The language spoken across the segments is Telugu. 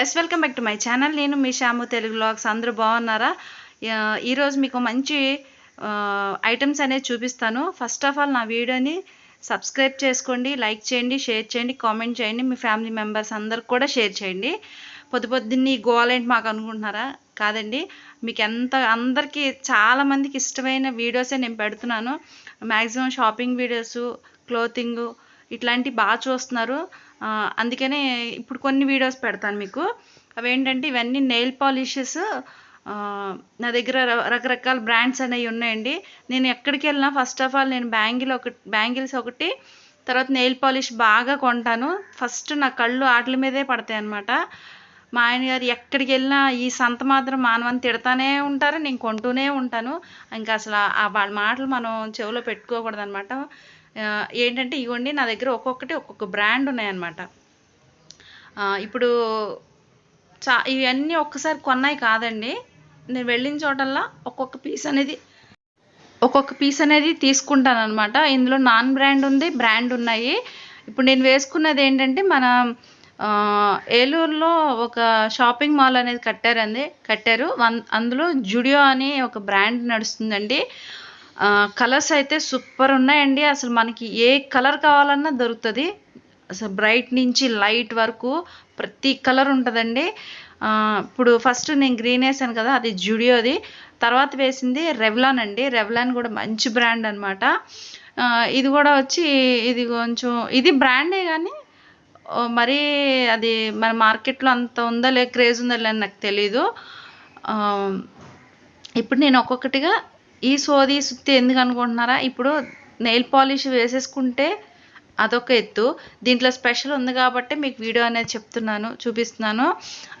Yes welcome back to my channel నేను మీ శ్యాము తెలుగు బ్లాగ్స్ అందరూ బాగున్నారా? ఈరోజు మీకు మంచి ఐటమ్స్ అనేవి చూపిస్తాను. ఫస్ట్ ఆఫ్ ఆల్ నా వీడియోని సబ్స్క్రైబ్ చేసుకోండి లైక్ చేయండి షేర్ చేయండి కామెంట్ చేయండి. మీ ఫ్యామిలీ మెంబర్స్ అందరికి కూడా షేర్ చేయండి. పొద్దు పొద్దున్నే గోలేంటి మాకు అనుకుంటున్నారా? కాదండి. మీకు ఎంత అందరికీ చాలామందికి ఇష్టమైన వీడియోసే నేను పెడుతున్నాను. మ్యాక్సిమం షాపింగ్ వీడియోస్ క్లోతింగ్ ఇట్లాంటివి బాగా చూస్తున్నారు. అందుకనే ఇప్పుడు కొన్ని వీడియోస్ పెడతాను మీకు. అవేంటంటే ఇవన్నీ నెయిల్ పాలిషెస్ నా దగ్గర రకరకాల బ్రాండ్స్ అనేవి ఉన్నాయండి. నేను ఎక్కడికి వెళ్ళినా ఫస్ట్ ఆఫ్ ఆల్ నేను బ్యాంగిల్ ఒకటి బ్యాంగిల్స్ ఒకటి తర్వాత నెయిల్ పాలిష్ బాగా కొంటాను. ఫస్ట్ నా కళ్ళు వాటి మీదే పడతాయి అన్నమాట మా ఆయన గారు ఎక్కడికి వెళ్ళినా ఈ సంత మాత్రం మానవని తిడతానే ఉంటారు నేను కొంటూనే ఉంటాను. ఇంకా అసలు ఆ వాళ్ళ మాటలు మనం చెవిలో పెట్టుకోకూడదు అనమాట ఏంటంటే ఇవ్వండి నా దగ్గర ఒక్కొక్కటి ఒక్కొక్క బ్రాండ్ ఉన్నాయన్నమాట. ఇప్పుడు చా ఇవన్నీ ఒక్కసారి కొన్నాయి కాదండి. నేను వెళ్ళిన చోటల్లా ఒక్కొక్క పీస్ అనేది ఒక్కొక్క పీస్ అనేది తీసుకుంటాను అనమాట ఇందులో నాన్ బ్రాండ్ ఉంది బ్రాండ్ ఉన్నాయి. ఇప్పుడు నేను వేసుకున్నది ఏంటంటే మన ఏలూరులో ఒక షాపింగ్ మాల్ అనేది కట్టారండి. కట్టారు. వన్- అందులో జుడియో అని ఒక బ్రాండ్ నడుస్తుందండి. కలర్స్ అయితే సూపర్ ఉన్నాయండి. అసలు మనకి ఏ కలర్ కావాలన్నా దొరుకుతుంది. అసలు బ్రైట్ నుంచి లైట్ వరకు ప్రతి కలర్ ఉంటుందండి. ఇప్పుడు ఫస్ట్ నేను గ్రీన్ వేసాను కదా అది జుడియోది. తర్వాత వేసింది రెవ్లాన్ అండి. రెవ్లాన్ కూడా మంచి బ్రాండ్ అనమాట ఇది కూడా వచ్చి ఇది కొంచెం ఇది బ్రాండే కానీ మరీ అది మన మార్కెట్లో అంత ఉందా లే క్రేజ్ ఉందా లేదని నాకు తెలీదు. ఇప్పుడు నేను ఒక్కొక్కటిగా ఈ సోది సుత్తి ఎందుకు అనుకుంటున్నారా? ఇప్పుడు నెయిల్ పాలిష్ వేసేసుకుంటే అదొక ఎత్తు. దీంట్లో స్పెషల్ ఉంది కాబట్టి మీకు వీడియో అనేది చెప్తున్నాను చూపిస్తున్నాను.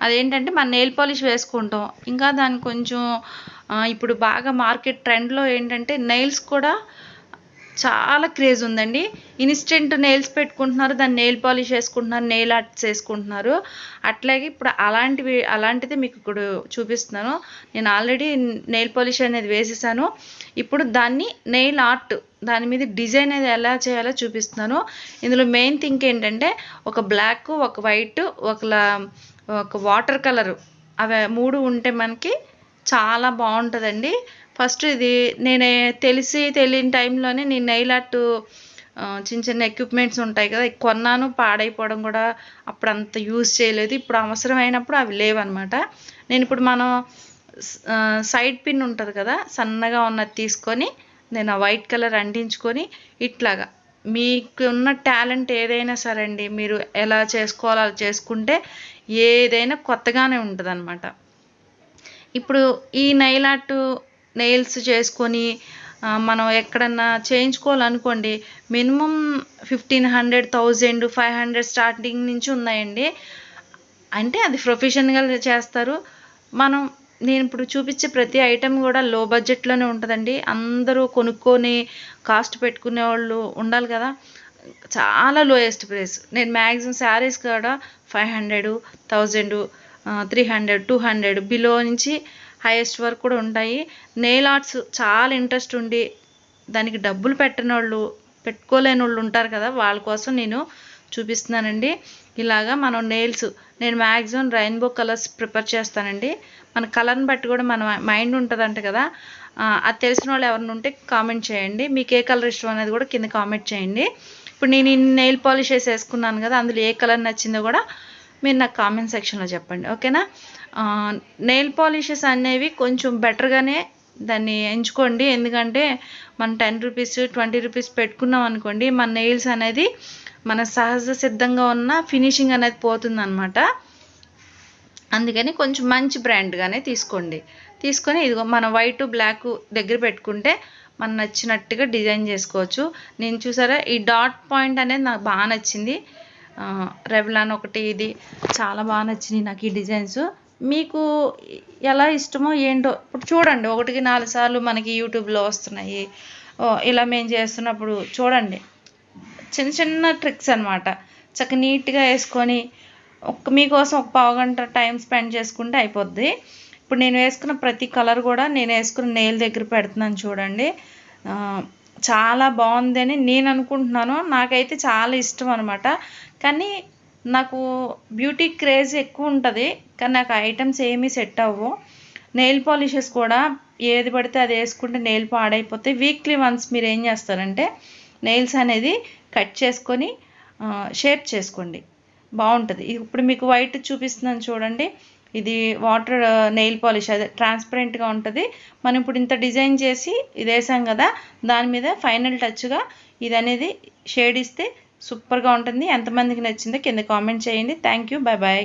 అదేంటంటే మన నెయిల్ పాలిష్ వేసుకుంటాం. ఇంకా దాని కొంచెం ఇప్పుడు బాగా మార్కెట్ ట్రెండ్లో ఏంటంటే నెయిల్స్ కూడా చాలా క్రేజ్ ఉందండి. ఇన్స్టెంట్ నెయిల్స్ పెట్టుకుంటున్నారు దాన్ని నెయిల్ పాలిష్ వేసుకుంటున్నారు నెయిల్ ఆర్ట్స్ వేసుకుంటున్నారు అట్లాగే ఇప్పుడు అలాంటివి అలాంటిది మీకు ఇప్పుడు చూపిస్తున్నాను. నేను ఆల్రెడీ నెయిల్ పాలిష్ అనేది వేసేసాను. ఇప్పుడు దాన్ని నెయిల్ ఆర్ట్ దాని మీద డిజైన్ అనేది ఎలా చేయాలో చూపిస్తున్నాను. ఇందులో మెయిన్ థింగ్ ఏంటంటే ఒక బ్లాక్ ఒక వైట్ ఒక ఒక వాటర్ కలర్ అవి మూడు ఉంటే మనకి చాలా బాగుంటుందండి. ఫస్ట్ ఇది నేనే తెలిసి తెలియని టైంలోనే నేను నెయిల్ ఆర్ట్ చిన్న చిన్న ఎక్విప్మెంట్స్ ఉంటాయి కదా కొన్నాను పాడైపోవడం కూడా అప్పుడు అంత యూజ్ చేయలేదు. ఇప్పుడు అవసరమైనప్పుడు అవి లేవన్నమాట. నేను ఇప్పుడు మనం సైడ్ పిన్ ఉంటుంది కదా సన్నగా ఉన్నది తీసుకొని నేను ఆ వైట్ కలర్ అంటించుకొని ఇట్లాగా. మీకున్న టాలెంట్ ఏదైనా సరే అండి మీరు ఎలా చేసుకోవాలో అలా చేసుకుంటే ఏదైనా కొత్తగానే ఉంటుంది ఇప్పుడు ఈ నెయిల్ ఆర్ట్ నెయిల్స్ చేసుకొని మనం ఎక్కడన్నా చేయించుకోవాలనుకోండి minimum fifteen hundred thousand five hundred starting నుంచి ఉన్నాయండి. అంటే అది ప్రొఫెషనల్గా చేస్తారు. మనం నేను ఇప్పుడు చూపించే ప్రతి ఐటెం కూడా లో బడ్జెట్లోనే ఉంటుందండి. అందరూ కొనుక్కొని కాస్ట్ పెట్టుకునే వాళ్ళు ఉండాలి కదా. చాలా లోయెస్ట్ ప్రైస్ నేను మ్యాక్సిమం శారీస్ కూడా five hundred thousand three hundred two hundred below నుంచి హైయెస్ట్ వరకు కూడా ఉంటాయి. నెయిల్ ఆర్ట్స్ చాలా ఇంట్రెస్ట్ ఉండి దానికి డబ్బులు పెట్టిన వాళ్ళు పెట్టుకోలేని వాళ్ళు ఉంటారు కదా వాళ్ళ కోసం నేను చూపిస్తున్నానండి. ఇలాగా మనం నెయిల్స్ నేను మ్యాక్సిమం రెయిన్బో కలర్స్ ప్రిపేర్ చేస్తానండి. మన కలర్ని బట్టి కూడా మన మైండ్ ఉంటుందంట కదా. అది తెలిసిన వాళ్ళు ఎవరిని ఉంటే కామెంట్ చేయండి. మీకు ఏ కలర్ ఇష్టం అనేది కూడా కింద కామెంట్ చేయండి. ఇప్పుడు నేను నెయిల్ పాలిష్ వేసి వేసుకున్నాను కదా అందులో ఏ కలర్ నచ్చిందో కూడా మీరు నాకు కామెంట్ సెక్షన్లో చెప్పండి ఓకేనా? నెయిల్ పాలిషెస్ అనేవి కొంచెం బెటర్గానే దాన్ని ఎంచుకోండి. ఎందుకంటే మనం టెన్ రూపీస్ ట్వంటీ రూపీస్ పెట్టుకున్నాం అనుకోండి మన నెయిల్స్ అనేది మన సహజ సిద్ధంగా ఉన్న ఫినిషింగ్ అనేది పోతుందన్నమాట. అందుకని కొంచెం మంచి బ్రాండ్గానే తీసుకోండి. తీసుకొని ఇదిగో మన వైట్ బ్లాక్ దగ్గర పెట్టుకుంటే మనం నచ్చినట్టుగా డిజైన్ చేసుకోవచ్చు. నేను చూసారా ఈ డాట్ పాయింట్ అనేది నాకు బాగా నచ్చింది. రెవ్లాన్ ఒకటి ఇది. చాలా బాగా నచ్చినాయి నాకు ఈ డిజైన్స్. మీకు ఎలా ఇష్టమో ఏంటో ఇప్పుడు చూడండి. ఒకటికి నాలుగు సార్లు మనకి యూట్యూబ్లో వస్తున్నాయి. ఇలా మేము చేస్తున్నప్పుడు చూడండి. చిన్న చిన్న ట్రిక్స్ అనమాట చక్క నీట్గా వేసుకొని ఒక్క మీకోసం ఒక పావు గంట టైం స్పెండ్ చేసుకుంటే అయిపోద్ది. ఇప్పుడు నేను వేసుకున్న ప్రతి కలర్ కూడా నేను వేసుకున్న నెయిల్ దగ్గర పెడుతున్నాను చూడండి. చాలా చాలా బాగుందని నేను అనుకుంటున్నాను. నాకైతే చాలా ఇష్టం అనమాట కానీ నాకు బ్యూటీ క్రేజ్ ఎక్కువ ఉంటుంది. కానీ నాకు ఐటమ్స్ ఏమీ సెట్ అవ్వవు నెయిల్ పాలిషెస్ కూడా ఏది పడితే అది వేసుకుంటే నెయిల్ పాడైపోతే వీక్లీ వన్స్ మీరు ఏం చేస్తారంటే నెయిల్స్ అనేది కట్ చేసుకొని షేప్ చేసుకోండి. బాగుంటుంది. ఇప్పుడు మీకు వైట్ చూపిస్తున్నాను చూడండి. ఇది వాటర్ నెయిల్ పాలిష్ అదే ట్రాన్స్పరెంట్గా ఉంటుంది. మనం ఇప్పుడు ఇంత డిజైన్ చేసి ఇది వేసాం కదా దాని మీద ఫైనల్ టచ్గా ఇది అనేది షేడ్ ఇస్తే సూపర్గా ఉంటుంది. ఎంతమందికి నచ్చిందో కింద కామెంట్ చేయండి. Thank you bye bye